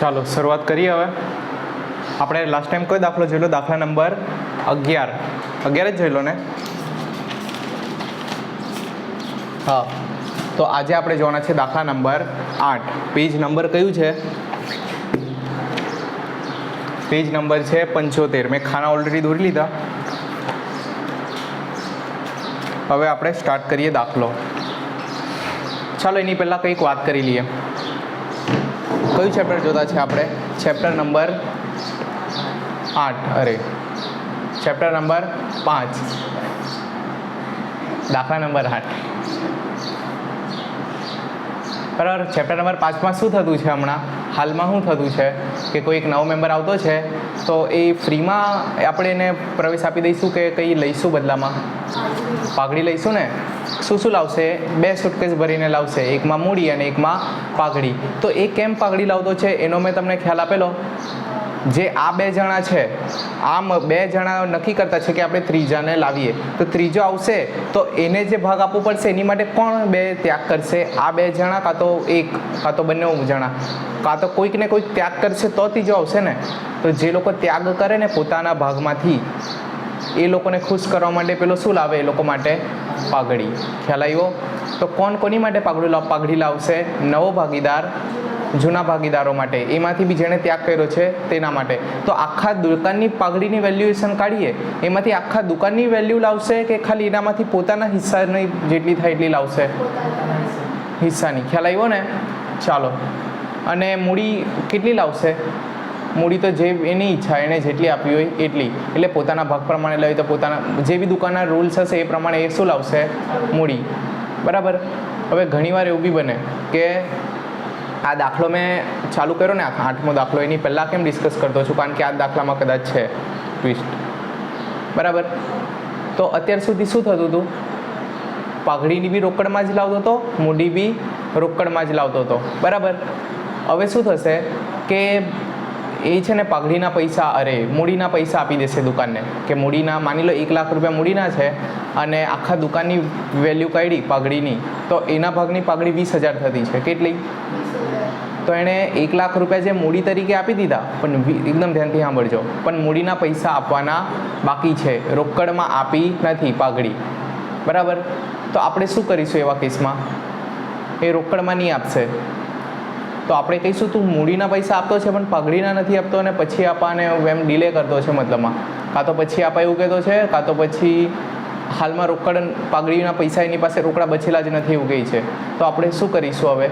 ચાલો, શરૂઆત કરીએ હવે. આપણે લાસ્ટ ટાઈમ કયો દાખલો જોયેલો? દાખલા નંબર અગિયાર. અગિયાર જ જોયેલો ને? હા. તો આજે આપણે જોવાના છે દાખલા નંબર આઠ. પેજ નંબર કયું છે? પેજ નંબર છે પંચોતેર. મેં ખાના ઓલરેડી દોરી લીધા. હવે આપણે સ્ટાર્ટ કરીએ દાખલો. ચાલો, એની પહેલાં કંઈક વાત કરી લઈએ. કયું ચેપ્ટર જોતા છે આપણે? ચેપ્ટર નંબર આઠ. અરે ચેપ્ટર નંબર પાંચ. દાખલા નંબર આઠ. બરાબર ચેપ્ટર નંબર પાંચમાં શું થતું છે હમણાં? હાલમાં શું થતું છે? કે કોઈ એક નવો મેમ્બર આવતો છે, તો એ ફ્રીમાં આપણે એને પ્રવેશ આપી દઈશું કે કંઈ લઈશું બદલામાં? પાઘડી લઈશું ને? શું શું લાવશે, બે સુટકેસ ભરીને લાવશે, એકમાં મૂડી અને એકમાં પાઘડી. તો એ કેમ પાઘડી લાવતો છે, એનો મેં તમને ખ્યાલ આપેલો. જે આ બે જણા છે, આમ બે જણા નક્કી કરતા છે કે આપણે ત્રીજાને લાવીએ. તો ત્રીજો આવશે, તો એને જે ભાગ આપવો પડશે, એની માટે કોણ બે ત્યાગ કરશે. આ બે જણા, કાં તો એક, કાં તો બંને જણા. કાં તો કોઈક ને કોઈક ત્યાગ કરશે, તો ત્રીજો આવશે ને. તો જે લોકો ત્યાગ કરે ને પોતાના ભાગમાંથી, એ લોકોને ખુશ કરવા માટે પેલો શું લાવે? એ લોકો માટે પાઘડી. ખ્યાલ આવ્યો? તો કોણ કોની માટે પાઘડી પાઘડી લાવશે? નવો ભાગીદાર, જૂના ભાગીદારો માટે. એમાંથી બી જેણે ત્યાગ કર્યો છે તેના માટે. તો આખા દુકાનની પાઘડીની વેલ્યુએશન કાઢીએ. એમાંથી આખા દુકાનની વેલ્યુ લાવશે કે ખાલી એનામાંથી પોતાના હિસ્સાની જેટલી થાય એટલી લાવશે? હિસ્સાની. ખ્યાલ આવ્યો ને? ચાલો. અને મૂડી કેટલી લાવશે? મૂડી તો જે એની ઈચ્છા એણે જેટલી આપી હોય એટલી. એટલે પોતાના ભાગ પ્રમાણે લઈ તો પોતાના, જે બી દુકાનના રૂલ્સ હશે એ પ્રમાણે એ શું લાવશે? મૂડી. બરાબર? હવે ઘણીવાર એવું બી બને કે આ દાખલો મેં ચાલુ કર્યો ને આઠમો દાખલો, એની પહેલાં કેમ ડિસ્કસ કરતો છું? કારણ કે આ દાખલામાં કદાચ છે ટ્વિસ્ટ બરાબર? તો અત્યાર સુધી શું થતું હતું? પાઘડીની બી રોકડમાં જ લાવતો હતો, મૂડી બી રોકડમાં જ લાવતો હતો. બરાબર? હવે શું થશે કે એ છે ને પાઘડીના પૈસા, અરે, મૂડીના પૈસા આપી દેશે દુકાનને. કે મૂડીના, માની લો એક લાખ રૂપિયા મૂડીના છે અને આખા દુકાનની વેલ્યુ કાઢી પાઘડીની, તો એના ભાગની પાઘડી વીસ હજાર થતી છે. કેટલી? તો એણે એક લાખ રૂપિયા જે મૂડી તરીકે આપી દીધા, પણ એકદમ ધ્યાનથી સાંભળજો. પણ મૂડીના પૈસા આપવાના બાકી છે. રોકડમાં આપી નથી પાઘડી. બરાબર? તો આપણે શું કરીશું એવા કેસમાં? એ રોકડમાં નહીં આપશે. તો આપણે કહીશું, તું મૂડીના પૈસા આપતો છે, પણ પાઘડીના નથી આપતો અને પછી આપાને એમ ડિલે કરતો છે મતલબમાં. કાં તો પછી આપા એવું કહેતો છે, કાં તો પછી હાલમાં રોકડ પાઘડીના પૈસા એની પાસે રોકડા બચેલા જ નથી એવું કહે છે. તો આપણે શું કરીશું હવે?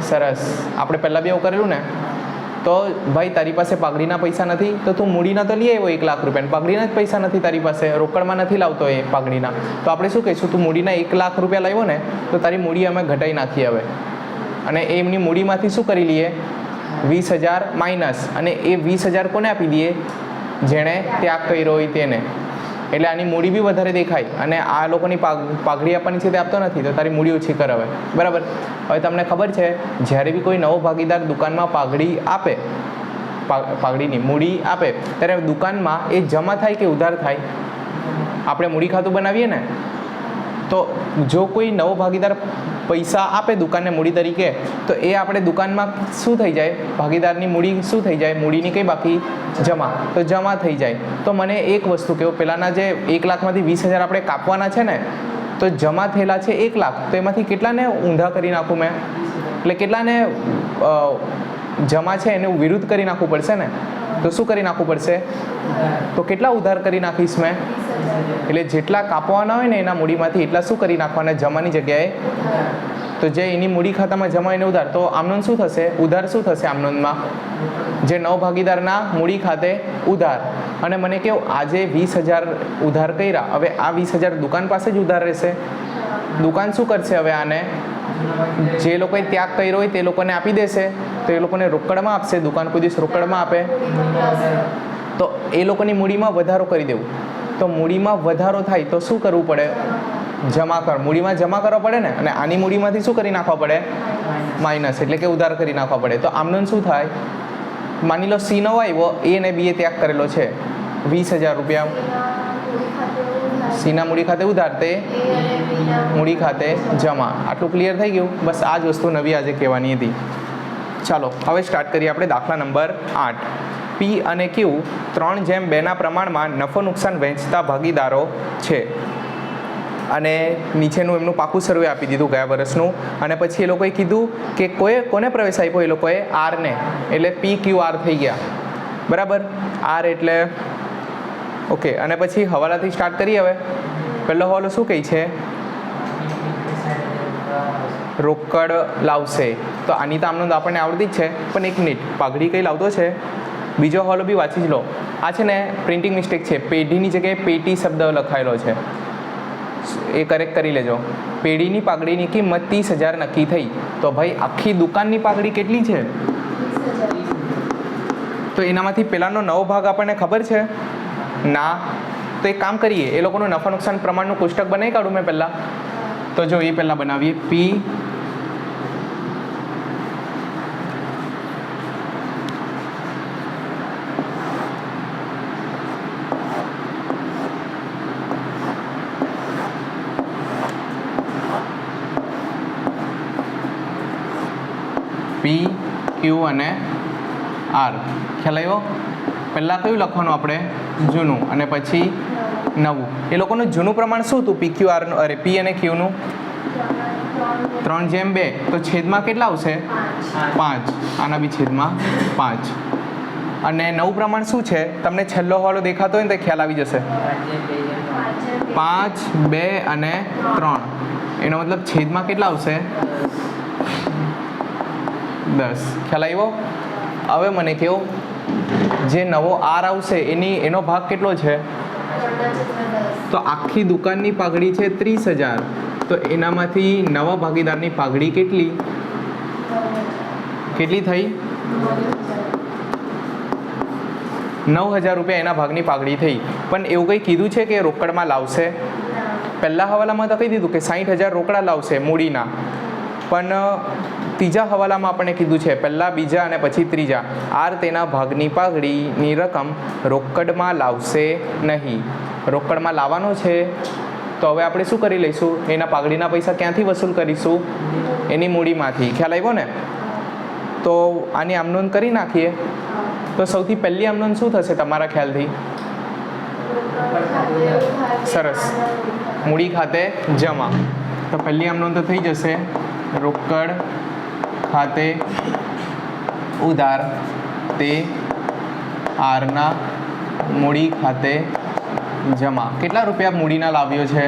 સરસ. આપણે પહેલાં બી એવું કરેલું ને? તો ભાઈ, તારી પાસે પાઘડીના પૈસા નથી, તો તું મૂડીના તો લઈ આવ્યો એક લાખ રૂપિયા પાઘડીના જ પૈસા નથી તારી પાસે, રોકડમાં નથી લાવતો એ પાઘડીના તો આપણે શું કહીશું, તું મૂડીના એક લાખ રૂપિયા લાવ્યો ને, તો તારી મૂડી અમે ઘટાઈ નાખી હવે. અને એમની મૂડીમાંથી શું કરી લઈએ? વીસ હજાર માઇનસ. અને એ વીસ હજાર કોને આપી દઈએ? જેણે ત્યાગ કર્યો હોય તેને. એટલે આની મૂડી બી વધારે દેખાય. અને આ લોકોની પાઘ પાઘડી આપવાની છે તે આપતો નથી, તો તારી મૂડી ઓછી કરાવે બરાબર? હવે તમને ખબર છે, જ્યારે બી કોઈ નવો ભાગીદાર દુકાનમાં પાઘડી આપે પાઘડીની મૂડી આપે, ત્યારે દુકાનમાં એ જમા થાય કે ઉધાર થાય? આપણે મૂડી ખાતું બનાવીએ ને? તો જો કોઈ નવો ભાગીદાર પૈસા આપે દુકાનને મૂડી તરીકે, તો એ આપણે દુકાનમાં શું થઈ જાય? ભાગીદારની મૂડી શું થઈ જાય? મૂડીની કંઈ બાકી? જમા. તો જમા થઈ જાય. તો મને એક વસ્તુ કહો પહેલાંના જે એક લાખમાંથી વીસ હજાર આપણે કાપવાના છે ને, તો જમા થયેલા છે એક લાખ. તો એમાંથી કેટલાને ઊંધા કરી નાખું મેં? એટલે કેટલાને જમા છે એને વિરુદ્ધ કરી નાખવું પડશે ને? તો શું કરી નાખવું પડશે? તો કેટલા ઉધાર કરી નાખીશ મેં? એટલે જેટલા કાપવાના હોય ને એના મૂડીમાંથી એટલા શું કરી નાખવાના? જમાની જગ્યાએ? તો જે એની મૂડી ખાતામાં જમા એને ઉધાર, તો આમનોન શું થશે? ઉધાર શું થશે આમનોનમાં? જે નવ ભાગીદારના મૂડી ખાતે ઉધાર. અને મને કેવું, આજે વીસ હજાર ઉધાર કર્યા. હવે આ વીસ હજાર દુકાન પાસે જ ઉધાર રહેશે. દુકાન શું કરશે હવે આને? જે લોકોએ ત્યાગ કર્યો હોય તે લોકોને આપી દેશે. તો એ લોકોને રોકડમાં આપશે. દુકાન કોઈ દિવસ રોકડમાં આપે. તો એ લોકોની મૂડીમાં વધારો કરી દેવું. તો મૂડીમાં વધારો થાય તો શું કરવું પડે? જમા કર, મૂડીમાં જમા કરવા પડે ને? અને આની મૂડીમાંથી શું કરી નાખવા પડે? માઇનસ, એટલે કે ઉધાર કરી નાખવા પડે. તો આમનું શું થાય? માની લો સી નવો આવ્યો, એ અને બીએ ત્યાગ કરેલો છે. વીસ હજાર રૂપિયા. સીના મૂડી ખાતે ઉધાર, તે મૂડી ખાતે જમા. આટલું ક્લિયર થઈ ગયું? બસ આ જ વસ્તુ નવી આજે કહેવાની હતી. ચાલો, હવે સ્ટાર્ટ કરીએ આપણે દાખલા નંબર આઠ. પી અને ક્યુ ત્રણ જેમ બેના પ્રમાણમાં નફો નુકસાન વહેંચતા ભાગીદારો છે. અને નીચેનું એમનું પાકું સર્વે આપી દીધું ગયા વર્ષનું. અને પછી એ લોકોએ કીધું કે કોઈ, કોને પ્રવેશ આપ્યો? એ લોકોએ આરને. એટલે પી, ક્યુ, આર થઈ ગયા. બરાબર? આર એટલે ઓકે, અને પછી હવાલાથી સ્ટાર્ટ કરીએ હવે. પહેલો હવાલો શું કહે છે? રોકડ લાવશે. તો આની તો આમનો આપણને આવડતી જ છે. પણ એક મિનિટ. પાઘડી કઈ લાવતો છે? બીજો હોલો બી વાંચી જ લો. આ છે ને પ્રિન્ટિંગ મિસ્ટેક છે. પેઢીની જગ્યાએ પેટી શબ્દ લખાયેલો છે. એ કરેક્ટ કરી લેજો. પેઢીની પાઘડીની કિંમત ત્રીસ હજાર નક્કી થઈ. તો ભાઈ આખી દુકાનની પાઘડી કેટલી છે? તો એનામાંથી પહેલાંનો નવો ભાગ આપણને ખબર છે? ના. તો એક કામ કરીએ. એ લોકોનું નફા નુકસાન પ્રમાણનું કોષ્ટક બનાવી કાઢું મેં પહેલાં. તો જો એ પહેલાં બનાવીએ. પી પી ક્યુ અને આર ખ્યાલ આવ્યો? પહેલાં કયું લખવાનું આપણે? જૂનું. અને પછી નવું. એ લોકોનું જૂનું પ્રમાણ શું હતું? પી ક્યુ આરનું અરે પી અને ક્યુનું ત્રણ જેમ બે. તો છેદમાં કેટલા આવશે? પાંચ. આના બી છેદમાં પાંચ. અને નવું પ્રમાણ શું છે? તમને છેલ્લો વાળો દેખાતો હોય ને તો ખ્યાલ આવી જશે. પાંચ બે અને ત્રણ. એનો મતલબ છેદમાં કેટલા આવશે? દસ. ખ્યાલ આવ્યો? હવે મને કહો જે નવો આર આવશે એની એનો ભાગ કેટલો છે? તો આખી દુકાનની પાઘડી છે ત્રીસ હજાર. તો એનામાંથી નવા ભાગીદારની પાઘડી કેટલી? કેટલી થઈ? નવ હજાર રૂપિયા એના ભાગની પાઘડી થઈ. પણ એવું કંઈ કીધું છે કે રોકડમાં લાવશે? પહેલાં હવાલામાં તો કહી દીધું કે સાઠ હજાર રોકડા લાવશે મૂડીના. પણ ત્રીજા હવાલામાં આપણને કીધું છે, પહેલાં બીજા અને પછી ત્રીજા. આર તેના ભાગની પાઘડીની રકમ રોકડમાં લાવશે નહીં. રોકડમાં લાવવાનો છે? તો હવે આપણે શું કરી લઈશું? એના પાઘડીના પૈસા ક્યાંથી વસૂલ કરીશું? એની મૂડીમાંથી. ખ્યાલ આવ્યો ને? તો આની આમનોંધ કરી નાખીએ. તો સૌથી પહેલી આમનોંધ શું થશે તમારા ખ્યાલથી? સરસ. મૂડી ખાતે જમા. તો પહેલી આમનોંધ તો થઈ જશે રોકડ ખાતે ઉધાર તે આરના મૂડી ખાતે જમા. કેટલા રૂપિયા મૂડીના લાવ્યો છે?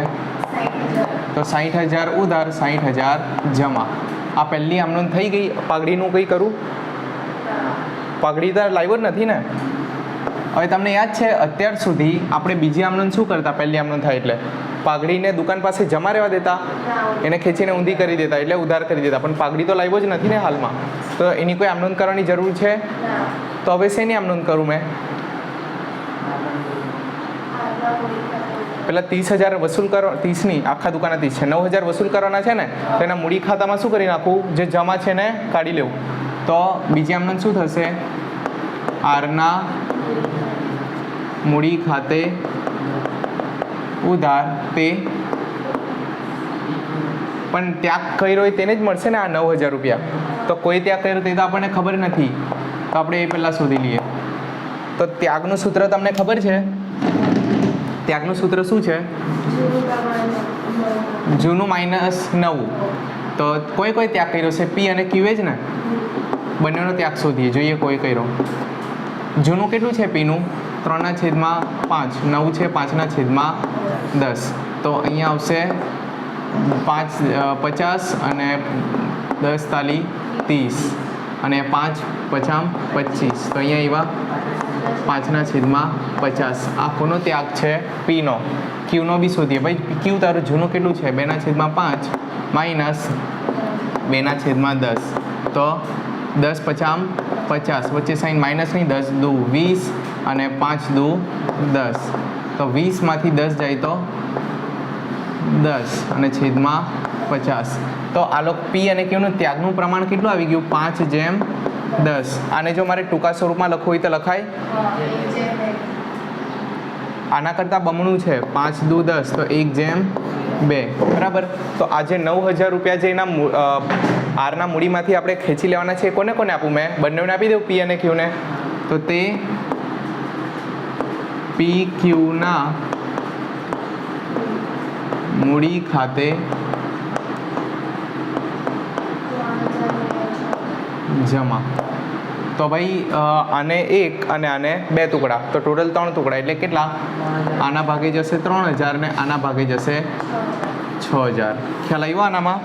તો સાઠ હજાર ઉધાર સાઠ હજાર જમા. આ પહેલી આમનું થઈ ગઈ. પાઘડીનું કંઈ કરું? પાઘડી તો લાવ્યો જ નથી ને. હવે તમને યાદ છે, અત્યાર સુધી આપણે બીજી આમનું શું કરતા? પહેલી આમનું થાય એટલે. પાઘડીને દુકાન પાસે જમા રહેવા દેતા. એને ખેંચીને ઊંધી કરી દેતા, એટલે ઉધાર કરી દેતા. પણ પાઘડી તો લાવ્યો જ નથી ને હાલમાં. તો એની કોઈ આમનોંધ કરવાની જરૂર છે? તો હવે શેની આમનોંધ કરું મેં? પેલા ત્રીસ હજાર વસૂલ કરો, ત્રીસની, આખા દુકાનના ત્રીસ છે. નવ હજાર વસૂલ કરવાના છે ને, તો એના મૂડી ખાતામાં શું કરી નાખવું જે જમા છે ને, કાઢી લેવું. તો બીજી આમનોંધ શું થશે? આરના મૂડી ખાતે ઉધાર તે પણ ત્યાગ કર્યો હોય તેને જ મળશે ને આ નવ હજાર રૂપિયા. તો કોઈ ત્યાગ કર્યો તે તો આપણને ખબર નથી. તો આપણે એ પહેલાં શોધી લઈએ. તો ત્યાગનું સૂત્ર તમને ખબર છે? ત્યાગનું સૂત્ર શું છે? જૂનું માઇનસ નવું. તો કોઈ કોઈ ત્યાગ કર્યો છે? પી અને ક્યુ જ ને? બંનેનો ત્યાગ શોધીએ, જોઈએ કોઈ કર્યો. જૂનું કેટલું છે પીનું? ત્રણના છેદમાં પાંચ. નવ છે પાંચના છેદમાં દસ. તો અહીંયા આવશે પાંચ પચાસ અને દસ તાલી ત્રીસ. અને પાંચ પચામ પચીસ. તો અહીંયા એવા પાંચના છેદમાં પચાસ. આ ત્યાગ છે? પીનો. ક્યુનો બી શોધીએ. ભાઈ, ક્યુ તારું જૂનું કેટલું છે? બેના છેદમાં પાંચ, માઇનસ બેના છેદમાં દસ. તો દસ પચામ પચાસ. વચ્ચે સાઈન માઇનસ નહીં, દસ દુ વીસ અને પાંચ દુ દસ. તો વીસમાંથી દસ જાય તો દસ અને છેદમાં પચાસ. તો આ પી અને ક્યુનું ત્યાગનું પ્રમાણ કેટલું આવી ગયું? પાંચ જેમ દસ. આને જો મારે ટૂંકા સ્વરૂપમાં લખવું હોય તો લખાય. આના કરતાં બમણું છે. પાંચ દુ દસ, તો એક જેમ બે. બરાબર? તો આજે નવ હજાર રૂપિયા જે એના આરના મૂડીમાંથી આપણે ખેંચી લેવાના છે કોને કોને આપું મેં? બંનેને આપી દઉં પી અને ક્યુને તો તે પી ક્યુના મૂડી ખાતે જમા. તો ભાઈ આને એક અને આને બે ટુકડા. તો ટોટલ ત્રણ ટુકડા. એટલે કેટલા? આના ભાગે જશે ત્રણ હજાર ને આના ભાગે જશે છ હજાર. ખ્યાલ આવ્યો આનામાં?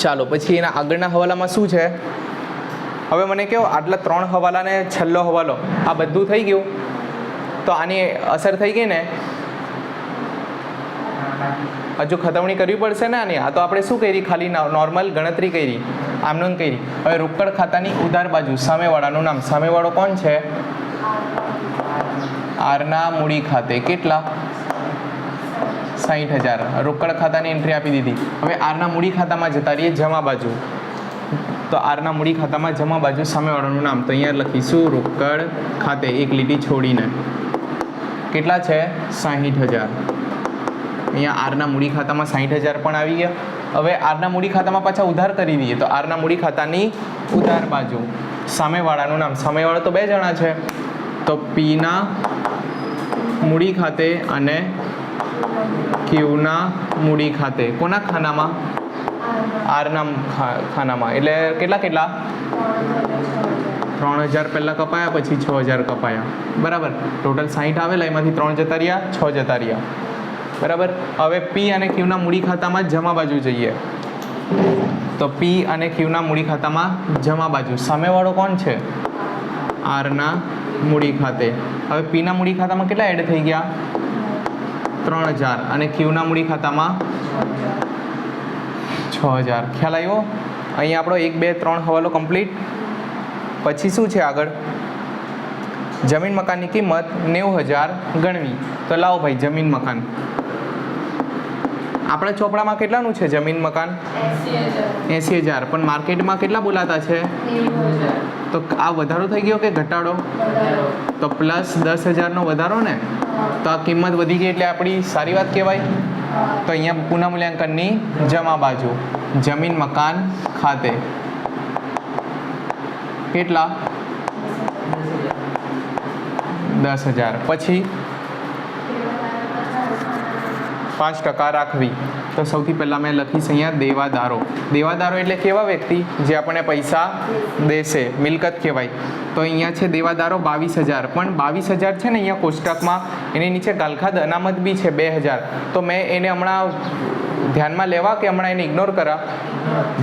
ચાલો, પછી એના આગળના હવાલામાં શું છે? હવે મને કહો, આટલા ત્રણ હવાલા ને છેલ્લો હવાલો. આ બધું થઈ ગયું? તો આની અસર થઈ ગઈ ને? હજુ ખતવણી કરવી પડશે ને આની? આ તો આપણે શું કરી? ખાલી નોર્મલ ગણતરી કરી. આમનું કરી. હવે રોકડ ખાતાની ઉધાર બાજુ સામેવાળાનું નામ. સામેવાળો કોણ છે? આરના મૂડી ખાતે. કેટલા? સાહીઠ હજાર. રોકડ ખાતાની એન્ટ્રી આપી દીધી. હવે આરના મૂડી ખાતામાં જતા રહીએ જમા બાજુ. તો આરના મૂડી ખાતામાં જમા બાજુ સામેવાળાનું નામ. તો અહીંયા લખીશું રોકડ ખાતે. એક લીટી છોડીને. કેટલા છે? સાહીઠ હજાર. અહીંયા આરના મૂડી ખાતામાં સાહીઠ હજાર પણ આવી ગયા. હવે આરના મૂડી ખાતામાં પાછા ઉધાર કરી દઈએ તો આરના મૂડી ખાતાની ઉધાર બાજુ. સામેવાળાનું નામ. સામેવાળો તો બે જણા છે. તો પીના મૂડી ખાતે અને ક્યુના મૂડી ખાતે. કોના ખાનામાં? આરના ખાનામાં. એટલે કેટલા કેટલા? ત્રણ હજાર પહેલાં કપાયા, પછી છ હજાર કપાયા. બરાબર? ટોટલ સાહીઠ આવેલા, એમાંથી ત્રણ જતા રહ્યા છ જતા રહ્યા બરાબર? હવે પી અને ક્યુના મૂડી ખાતામાં જમા બાજુ જઈએ. તો પી અને ક્યુના મૂડી ખાતામાં જમા બાજુ. સામેવાળો કોણ છે? આરના મૂડી ખાતે. હવે પીના મૂડી ખાતામાં કેટલા એડ થઈ ગયા? ત્રણ હજાર. અને ક્યુના મૂડી ખાતામાં છ હજાર. ખ્યાલ આવ્યો? અહીંયા આપણો એક, બે, ત્રણ હવાલો કમ્પ્લીટ પછી શું છે આગળ? જમીન મકાનની કિંમત નેવું હજાર ગણવી. તો લાવો ભાઈ જમીન મકાન. આપણા ચોપડામાં કેટલાનું છે જમીન મકાન? એંસી હજાર. પણ માર્કેટમાં કેટલા બોલાતા છે? તો આ વધારો થઈ ગયો કે ઘટાડો? તો પ્લસ દસ હજારનો વધારો ને? તો આ કિંમત વધી ગઈ એટલે આપણી સારી વાત કહેવાય? તો અહીંયા પુનઃમૂલ્યાંકનની જમા બાજુ જમીન મકાન ખાતે. કેટલા? દસ હજાર. પછી? પાંચ ટકા રાખવી. તો સૌથી પહેલાં મેં લખીશ અહીંયા દેવાદારો. દેવાદારો એટલે કેવા વ્યક્તિ? જે આપણને પૈસા દેશે. મિલકત કહેવાય. તો અહીંયા છે દેવાદારો બાવીસ હજાર. પણ બાવીસ હજાર છે ને અહીંયા કોષ્ટકમાં, એની નીચે ગાલખાદ અનામત બી છે બે હજાર. તો મેં એને હમણાં ધ્યાનમાં લેવા કે હમણાં એને ઇગ્નોર કરા?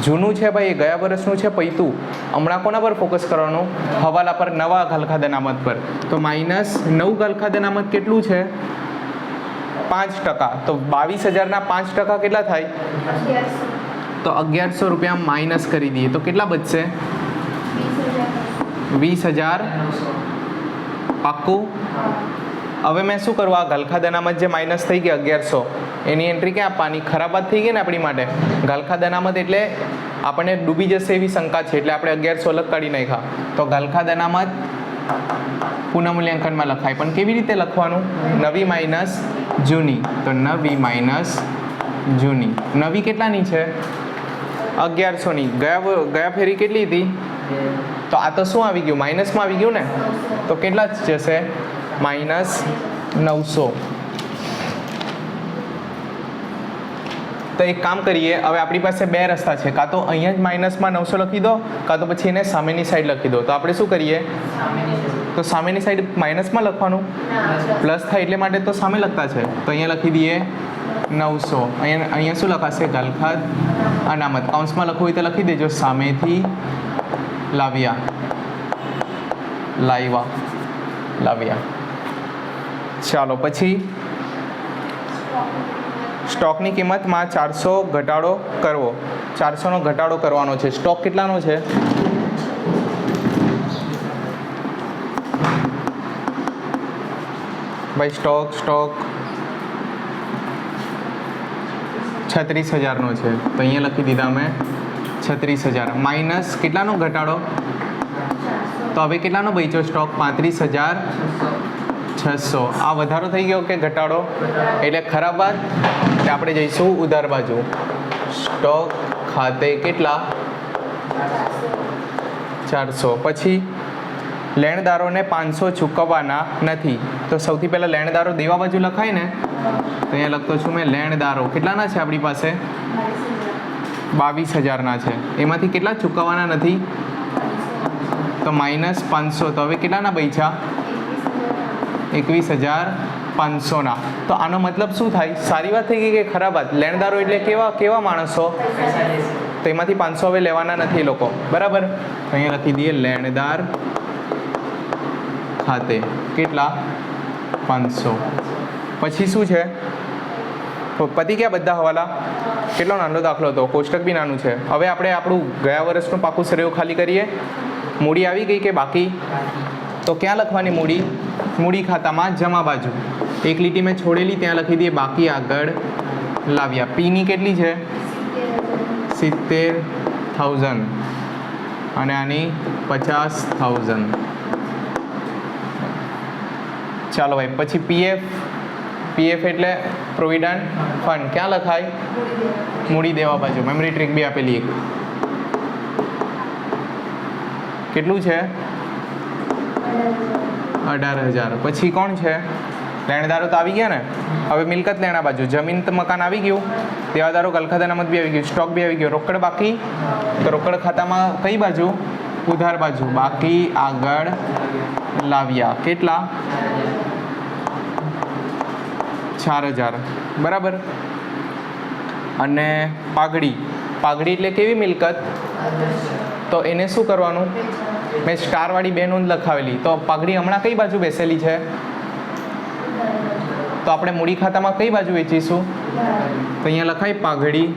જૂનું છે ભાઈ એ ગયા વર્ષનું છે પૈતું. હમણાં કોના પર ફોકસ કરવાનું? હવાલા પર નવા ગાલખાદ અનામત પર. તો માઇનસ નવ ગાલખાદ અનામત કેટલું છે? પાંચ ટકા. તો બાવીસ હજારના પાંચ ટકા કેટલા થાય? તો અગિયારસો રૂપિયા માઇનસ કરી દઈએ. તો કેટલા બચશે? વીસ હજાર. પાક્કું? હવે મેં શું કરવું આ ગલખાદ જે માઇનસ થઈ ગયા અગિયારસો, એની એન્ટ્રી ક્યાં આપવાની? ખરાબ વાત થઈ ગઈ ને આપણી માટે? ગલખાદ અનામત એટલે આપણને ડૂબી જશે એવી શંકા છે, એટલે આપણે અગિયારસો અલગ કાઢી નાખ્યા. તો ગલખાદ અનામત પુનઃમૂલ્યાંકનમાં લખાય. પણ કેવી રીતે લખવાનું? નવી માઇનસ જૂની. તો નવી માઇનસ જૂની. નવી કેટલાની છે? અગિયારસોની. ગયા ગયા ફેરી કેટલી હતી? તો આ તો શું આવી ગયું? માઇનસમાં આવી ગયું ને? તો કેટલા જ જશે? માઇનસ નવસો તો એક કામ કરીએ હવે આપણી પાસે બે રસ્તા છે કાં તો અહીંયા જ માઇનસમાં નવસો લખી દો કાં તો પછી એને સામેની સાઈડ લખી દો તો આપણે શું કરીએ તો સામેની સાઈડ માઇનસમાં લખવાનું પ્લસ થાય એટલે માટે તો સામે લખતા છે તો અહીંયા લખી દઈએ નવસો અહીંયા અહીંયા શું લખાશે ગલખત અનામત કૌંસમાં લખવું હોય તો લખી દેજો સામેથી લાવ્યા લાવ્યા લાવ્યા ચાલો, પછી સ્ટોકની કિંમતમાં ચારસો ઘટાડો કરવો. ચારસોનો ઘટાડો કરવાનો છે. સ્ટોક કેટલાનો છે? ભાઈ, સ્ટોક સ્ટોક. છત્રીસ હજારનો છે. તો અહીંયા લખી દીધા મેં છત્રીસ હજાર. માઇનસ કેટલાનો ઘટાડો? તો હવે કેટલાનો બચ્યો સ્ટોક? પાંત્રીસ હજાર છસો. આ વધારો થઈ ગયો કે ઘટાડો? એટલે ખરાબ વાત એટલે આપણે જઈશું ઉધાર બાજુ. સ્ટોક ખાતે કેટલા? ચારસો. પછી લેણદારોને પાંચસો ચૂકવવાના નથી. તો સૌથી પહેલાં લેણદારો દેવા બાજુ લખાય ને? તો અહીંયા લખતો છું મેં લેણદારો. કેટલાના છે આપણી પાસે? બાવીસ હજારના છે. એમાંથી કેટલા ચૂકવવાના નથી? તો માઇનસ પાંચસો. તો હવે કેટલાના બૈછા એકવીસ હજાર પાંચસોના. તો આનો મતલબ શું થાય? સારી વાત થઈ ગઈ કે ખરાબ વાત? લેણદારો એટલે કેવા કેવા માણસો? તો એમાંથી પાંચસો હવે લેવાના નથી લોકો. બરાબર? અહીંયા લખી દઈએ, લેણદાર ખાતે કેટલા? પાંચસો. પછી શું છે? પતી ગયા બધા હવાલા? કેટલો નાનો દાખલો હતો? કોષ્ટક બી નાનું છે. હવે આપણે આપણું ગયા વર્ષનું પાકું શ્રેયો ખાલી કરીએ. મૂડી આવી ગઈ કે બાકી? તો ક્યાં લખવાની મૂડી? મૂડી ખાતામાં જમા બાજુ. એક લીટી મેં છોડેલી, ત્યાં લખી દઈએ, બાકી આગળ લાવ્યા. પીની કેટલી છે? સિત્તેર થાઉઝન્ડ અને આની પચાસ થાઉઝન્ડ ચાલો ભાઈ, પછી પીએફ. પીએફ એટલે પ્રોવિડન્ટ ફંડ. ક્યાં લખાય? મૂડી દેવા બાજુ. મેમરી ટ્રીક બી આપેલી એક. કેટલું છે? અઢાર હજાર. પછી કોણ છે? લેણદારો તો આવી ગયા ને? હવે મિલકત લેણા બાજુ. જમીન તો મકાન આવી ગયું. દેવાદારો કલખત અનામત બી આવી ગયું. સ્ટોક બી આવી ગયો. રોકડ બાકી? તો રોકડ ખાતામાં કઈ બાજુ? ઉધાર બાજુ. બાકી આગળ લાવ્યા. કેટલા? ચાર હજાર. બરાબર? અને પાઘડી. પાઘડી એટલે કેવી મિલકત? તો એને શું કરવાનું? મેં સ્ટારવાળી બે નોંધ લખાવેલી. તો પાઘડી હમણાં કઈ બાજુ બેસેલી છે? તો આપણે મૂડી ખાતામાં કઈ બાજુ વેચીશું? તો અહીંયા લખાય પાઘડી.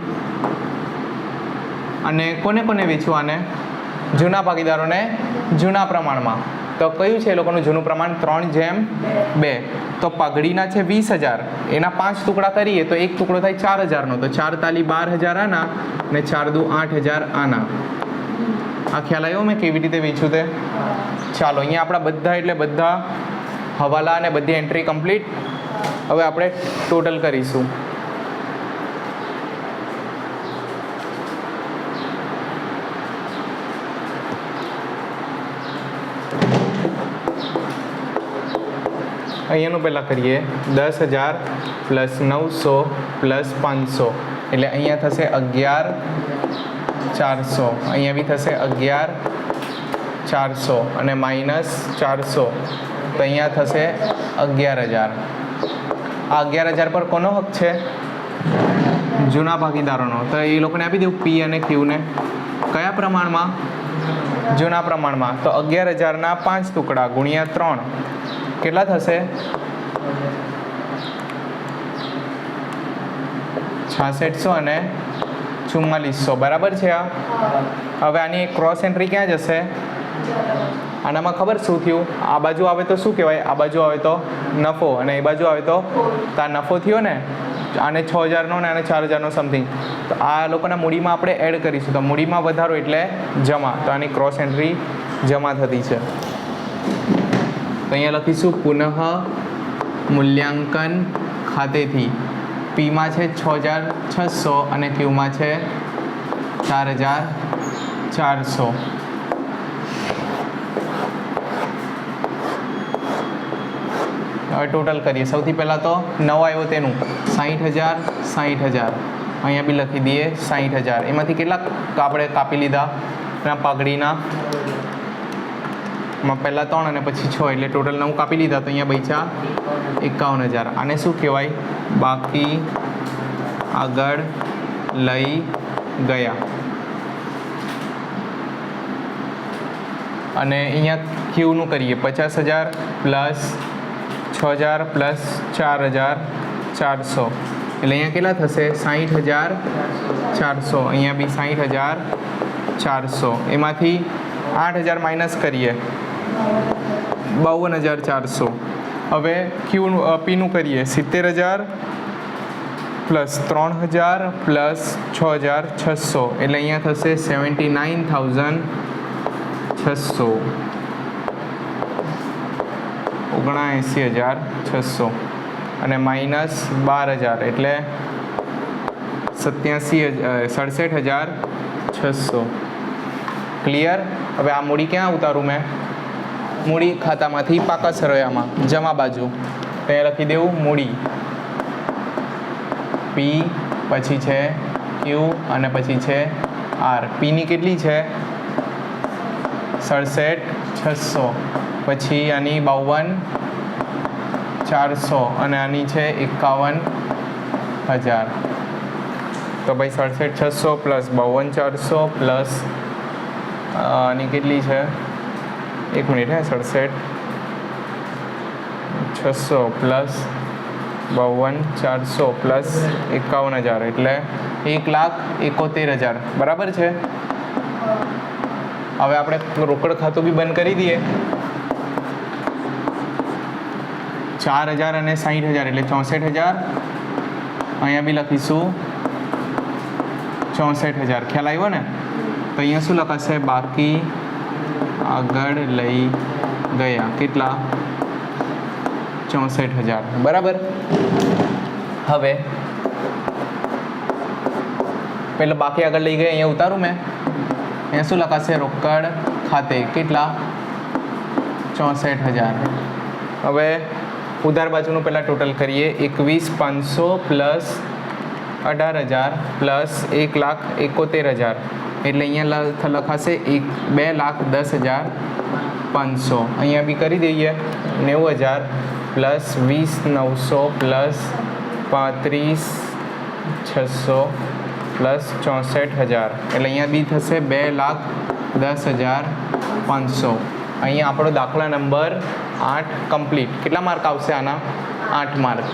અને કોને કોને વેચવું આને? જૂના ભાગીદારોને જૂના પ્રમાણમાં. તો કયું છે એ લોકોનું જૂનું પ્રમાણ? ત્રણ જેમ બે. તો પાઘડીના છે વીસ હજાર. એના પાંચ ટુકડા કરીએ તો એક ટુકડો થાય ચાર હજારનો. તો ચાર તાલી બાર હજાર આના ને ચાર દુ આઠ હજાર આના. આ ખ્યાલ આવ્યો? મેં કેવી રીતે વેચ્યું તે? ચાલો, અહીંયા આપણા બધા એટલે બધા હવાલા અને બધી એન્ટ્રી કમ્પ્લીટ હવે આપણે ટોટલ કરીશું. અહીંયાનું પહેલાં કરીએ. દસ હજાર પ્લસ નવસો પ્લસ પાંચસો. એટલે અહીંયા થશે અગિયાર ચારસો. અહીંયા બી થશે અગિયાર, ચારસો અને માઇનસ ચારસો. તો અહીંયા થશે અગિયાર હજાર. આ અગિયાર હજાર પર કોનો હક છે? જૂના ભાગીદારોનો. તો એ લોકોને આપી દઉં પી અને ક્યુને કયા પ્રમાણમાં? જૂના પ્રમાણમાં. તો અગિયાર હજારના પાંચ ટુકડા ગુણ્યા ત્રણ. કેટલા થશે? છાસઠસો અને ચુમ્માલીસો બરાબર છે આ? હવે આની ક્રોસ એન્ટ્રી ક્યાં જશે? આનામાં ખબર શું થયું? આ બાજુ આવે તો શું કહેવાય? આ બાજુ આવે તો નફો અને એ બાજુ આવે તો આ નફો થયો ને, આને છ હજારનો ને આને ચાર હજારનો સમથિંગ તો આ લોકોના મૂડીમાં આપણે એડ કરીશું. તો મૂડીમાં વધારો એટલે જમા. તો આની ક્રોસ એન્ટ્રી જમા થતી છે. તો અહીંયા લખીશું પુનઃ મૂલ્યાંકન ખાતેથી. પીમાં છે છ હજાર છસો અને ક્યુમાં છે ચાર હજાર ચારસો. હવે ટોટલ કરીએ. સૌથી પહેલાં તો નવો આવ્યો તેનું. સાહીઠ હજાર સાહીઠ હજાર. અહીંયા બી લખી દઈએ સાહીઠ હજાર. એમાંથી કેટલા આપણે કાપી લીધા? એના પાઘડીના માં પહેલાં ત્રણ અને પછી છ, એટલે ટોટલ નવ કાપી લીધા તો અહીંયા બૈચા એકાવન હજાર. આને શું કહેવાય? બાકી આગળ લઈ ગયા. અને અહીંયા ક્યુનું કરીએ. પચાસ હજાર પ્લસ છ હજાર પ્લસ ચાર હજાર ચારસો. એટલે અહીંયા કેટલા થશે? સાહીઠ હજાર ચારસો. અહીંયા બી સાહીઠ હજાર ચારસો. એમાંથી આઠ હજાર માઇનસ કરીએ. બાવન હજાર ચારસો. હવે ક્યુનું પીનું કરીએ. સિત્તેર હજાર પ્લસ ત્રણ હજાર પ્લસ છ હજાર છસો. એટલે અહીંયા થશે સેવન્ટી નાઇન થાઉઝન્ડ છસો. ઓગણાએંસી હજાર છસો. અને માઇનસ બાર હજાર. એટલે સત્યાસી સડસઠ હજાર છસો. ક્લિયર? હવે આ મૂડી ક્યાં ઉતારું મેં? મૂડી ખાતામાંથી પાકા સરોયામાં જમા બાજુ. ત્યાં લખી દેવું, મૂડી. પી પછી છે ક્યુ અને પછી છે આર. પીની કેટલી છે? સડસઠ, છસો. પછી આની બાવન, ચારસો. અને આની છે એકાવન હજાર. તો ભાઈ સડસઠ, છસો પ્લસ બાવન, ચારસો પ્લસ આની કેટલી છે? એક મિનિટ, હે સડસઠ છસો પ્લસ બાવન, ચારસો પ્લસ એકાવન હજાર, એટલે એક લાખ એકોતેર હજાર. બરાબર છે? હવે આપણે રોકડ ખાતું બી બંધ કરી દઈએ. ચાર હજાર અને સાહીઠ હજાર, એટલે ચોસઠ હજાર. અહીંયા બી લખીશું. ચોસઠ હજાર. ખ્યાલ આવ્યો ને? તો અહીંયા શું લખાશે? બાકી આગળ લઈ ગયા. કેટલા? ચોસઠ હજાર. બરાબર? હવે પેલો બાકી આગળ લઈ ગયા, અહીંયા ઉતારું મેં. અહીંયા શું લખાશે? રોકડ ખાતે. કેટલા? ચોસઠ હજાર. હવે ઉધાર બાજુનું પહેલાં ટોટલ કરીએ. એકવીસ પાંચસો પ્લસ અઢાર હજાર પ્લસ એક લાખ એકોતેર હજાર. એટલે અહીંયા લખાશે એક, બે લાખ દસ હજાર પાંચસો. અહીંયા બી કરી દઈએ. નેવું હજાર પ્લસ વીસ, નવસો પ્લસ પાંત્રીસ, છસો પ્લસ ચોસઠ હજાર. એટલે અહીંયા બી થશે બે લાખ દસ હજાર પાંચસો. અહીંયા આપણો દાખલા નંબર આઠ કમ્પ્લીટ. કેટલા માર્ક આવશે આના? આઠ માર્ક.